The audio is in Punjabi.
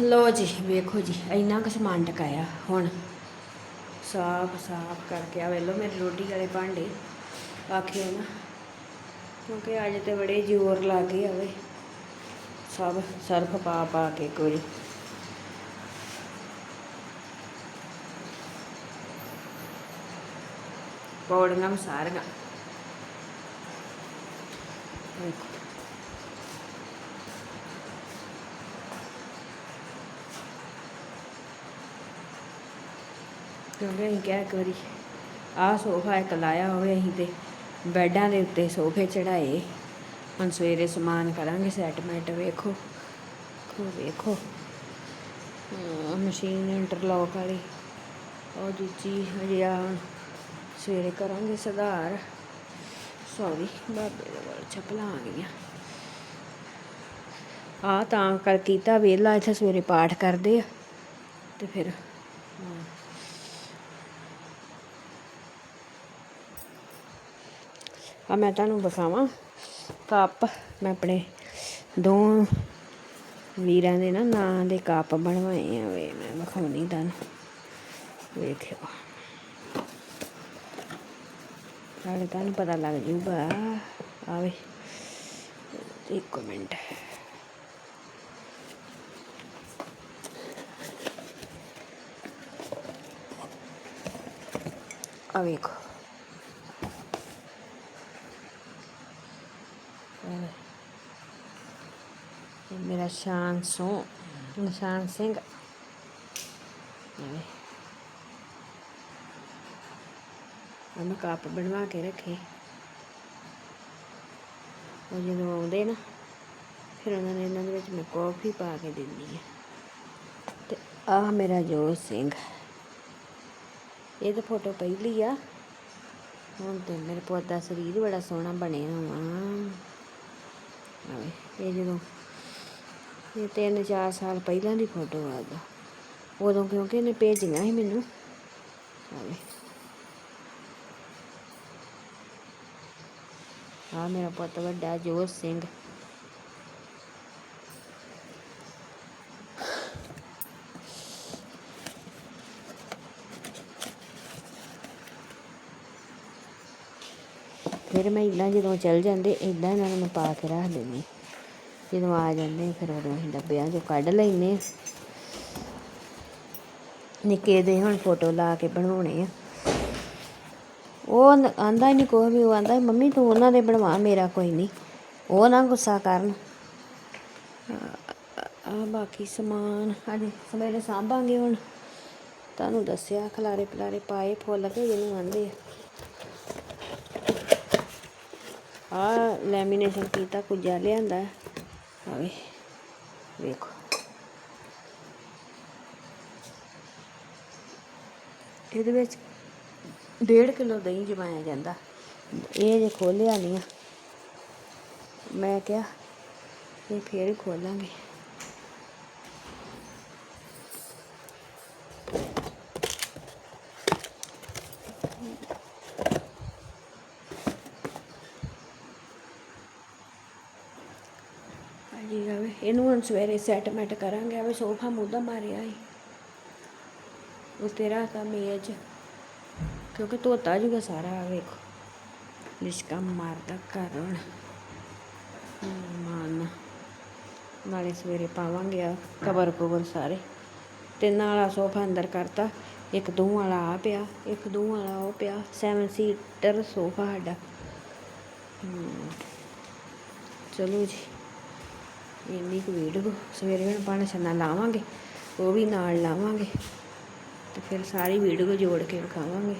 ਲੋ ਜੀ, ਵੇਖੋ ਜੀ, ਇੰਨਾ ਕੁ ਸਮਾਨ ਟਕਾਇਆ ਹੁਣ। ਸਾਫ਼ ਸਾਫ਼ ਕਰਕੇ ਆ ਵੇਲੋ ਮੇਰੇ ਰੋਟੀ ਵਾਲੇ ਭਾਂਡੇ। ਆਖੇ ਨਾ, ਕਿਉਂਕਿ ਅੱਜ ਤੇ ਬੜੇ ਜ਼ੋਰ ਲੱਗੇ ਆਵੇ ਸਭ ਸਰਫ ਪਾ ਪਾ ਕੇ ਕੋਈ ਪੌੜੀਆਂ ਸਾਰੀਆਂ ਵੇਖੋ। ਕਿਉਂਕਿ ਅਸੀਂ ਕਿਹਾ ਇੱਕ ਵਾਰੀ, ਆਹ ਸੋਫਾ ਇੱਕ ਲਾਇਆ ਹੋਵੇ ਅਸੀਂ ਤੇ ਬੈੱਡਾਂ ਦੇ ਉੱਤੇ ਸੋਫੇ ਚੜਾਏ ਹੁਣ ਸਵੇਰੇ ਸਮਾਨ ਕਰਾਂਗੇ ਸੈਟਮੈਂਟ ਵੇਖੋ, ਖੋ ਵੇਖੋ। ਮਸ਼ੀਨ ਇੰਟਰਲੌਕ ਵਾਲੀ। ਉਹ ਦੂਜੀ ਹਜੇ ਆ ਸਵੇਰੇ ਕਰਾਂਗੇ ਸੁਧਾਰ। ਸੌਰੀ ਬਾਬੇ ਦੇ ਕੋਲ ਚੱਪਲਾਂ ਆ ਗਈਆਂ। ਆ ਤਾਂ ਕਰ ਕੀਤਾ ਵੇਲਾ ਇੱਥੇ ਸਵੇਰੇ ਪਾਠ ਕਰਦੇ ਆ। ਤੇ ਫਿਰ ਆ ਮੈਂ ਤੁਹਾਨੂੰ ਵਿਖਾਵਾਂ। ਕੱਪ, ਮੈਂ ਆਪਣੇ ਦੋ ਵੀਰਾਂ ਦੇ ਨਾ ਨਾਂ ਦੇ ਕੱਪ ਬਣਵਾਏ ਆ ਵੇ, ਮੈਂ ਵਿਖਾਉਣੀ ਤੁਹਾਨੂੰ। ਵੇਖਿਓ। ਨਾਲੇ ਤੁਹਾਨੂੰ ਪਤਾ ਲੱਗ ਜੂਗਾ। ਆਵੇ ਇੱਕ ਮਿੰਟ। ਆ ਵੇਖੋ। ਮੇਰਾ ਸ਼ਾਨ ਸੋ, ਨਿਸ਼ਾਨ ਸਿੰਘ। ਐਵੇਂ ਕੱਪ ਬਣਵਾ ਕੇ ਰੱਖੇ। ਉਹ ਜਦੋਂ ਆਉਂਦੇ ਨਾ, ਫਿਰ ਉਹਨਾਂ ਨੇ ਇਹਨਾਂ ਦੇ ਵਿੱਚ ਮੈਂ ਕੌਫੀ ਪਾ ਕੇ ਦਿੰਦੀ ਆ ਤੇ ਆਹ ਮੇਰਾ ਜੋਤ ਸਿੰਘ। ਇਹ ਤਾਂ ਫੋਟੋ ਪਹਿਲੀ ਆ। ਹੁਣ ਤੇ ਮੇਰੇ ਪੁੱਤ ਦਾ ਸਰੀਰ ਬੜਾ ਸੋਹਣਾ ਬਣਿਆ ਵਾ ਇਹ ਜਦੋਂ ਇਹ ਤਿੰਨ ਚਾਰ ਸਾਲ ਪਹਿਲਾਂ ਦੀ ਫੋਟੋ ਆ ਦਾ ਉਦੋਂ ਕਿਉਂਕਿ ਇਹਨੇ ਭੇਜੀਆਂ ਸੀ ਮੈਨੂੰ। ਆਵੇ ਆ ਮੇਰਾ ਪੁੱਤ ਵੱਡਾ ਜੋਤ ਸਿੰਘ। ਫਿਰ ਮੈਂ ਇਦਾਂ ਜਦੋਂ ਚੱਲ ਜਾਂਦੇ ਇਦਾਂ ਇਹਨਾਂ ਨੂੰ ਮੈਂ ਪਾ ਕੇ ਰੱਖ ਦਿੰਦੀ। ਜਦੋਂ ਆ ਜਾਂਦੇ ਫਿਰ ਉਦੋਂ ਅਸੀਂ ਡੱਬਿਆਂ ਚੋਂ ਕੱਢ ਲੈਨੇ ਨਿੱਕੇ ਦੇ ਹੁਣ ਫੋਟੋ ਲਾ ਕੇ ਬਣਾਉਣੇ ਆ। ਉਹ ਆਂਦਾ ਹੀ ਨਹੀਂ ਕੋਈ ਵੀ, ਉਹ ਆਂਦਾ, ਮੰਮੀ, ਤੂੰ ਉਹਨਾਂ ਦੇ ਬਣਵਾ, ਮੇਰਾ ਕੋਈ ਨਹੀਂ ਉਹ ਨਾ ਗੁੱਸਾ ਕਰਨ। ਆ ਬਾਕੀ ਸਮਾਨ ਹਾਂਜੀ ਸਵੇਰੇ ਸਾਂਭਾਂਗੇ ਹੁਣ। ਤੁਹਾਨੂੰ ਦੱਸਿਆ, ਖਲਾਰੇ ਪਲਾਰੇ ਪਾਏ ਫੁੱਲ ਕੇ ਜਿਹਨੂੰ ਆਂਦੇ ਆ। ਲੈਮੀਨੇਸ਼ਨ ਕੀਤਾ ਕੁਝਾ ਲਿਆਂਦਾ। ਆਵੇ ਵੇਖੋ ਇਹਦੇ ਵਿੱਚ ਡੇਢ ਕਿਲੋ ਦਹੀਂ ਜਮਾਇਆ ਜਾਂਦਾ। ਇਹ ਜੇ ਖੋਲਿਆ ਨਹੀਂ ਮੈਂ ਕਿਹਾ ਇਹ ਫੇਰ ਹੀ ਠੀਕ ਆ ਆਵੇ, ਇਹਨੂੰ ਹੁਣ ਸਵੇਰੇ ਸੈਟਮੈਂਟ ਕਰਾਂਗੇ, ਆਵੇ ਸੋਫਾ ਮੁੱਦਾ ਮਾਰਿਆ ਸੀ ਉਹ ਤੇਰਾ ਤਾਂ ਮੇਜ਼ ਕਿਉਂਕਿ ਧੋਤਾ ਜੂਗਾ ਸਾਰਾ ਵੇਖੋ। ਲਿਸ਼ਕਾ ਮਾਰਦਾ ਘਰ ਹੁਣ। ਮਾਨ ਨਾਲੇ ਸਵੇਰੇ ਪਾਵਾਂਗੇ ਆ ਕਵਰ ਕਵਰ ਸਾਰੇ। ਤੇ ਨਾਲਾ ਸੋਫਾ ਅੰਦਰ ਕਰਤਾ, ਇੱਕ ਦੋ ਵਾਲਾ ਆ ਪਿਆ, ਇੱਕ ਦੋ ਵਾਲਾ ਉਹ ਪਿਆ 7 ਸੀਟਰ ਸੋਫਾ ਸਾਡਾ। ਚਲੋ ਜੀ। ਇੰਨੀ ਕੁ ਵੀਡੀਓ ਸਵੇਰੇ ਹੁਣ ਪਾਣਾ ਛੰਨਾ ਲਾਵਾਂਗੇ, ਉਹ ਵੀ ਨਾਲ ਲਾਵਾਂਗੇ ਤੇ ਫਿਰ ਸਾਰੀ ਵੀਡੀਓ ਜੋੜ ਕੇ ਵਿਖਾਵਾਂਗੇ।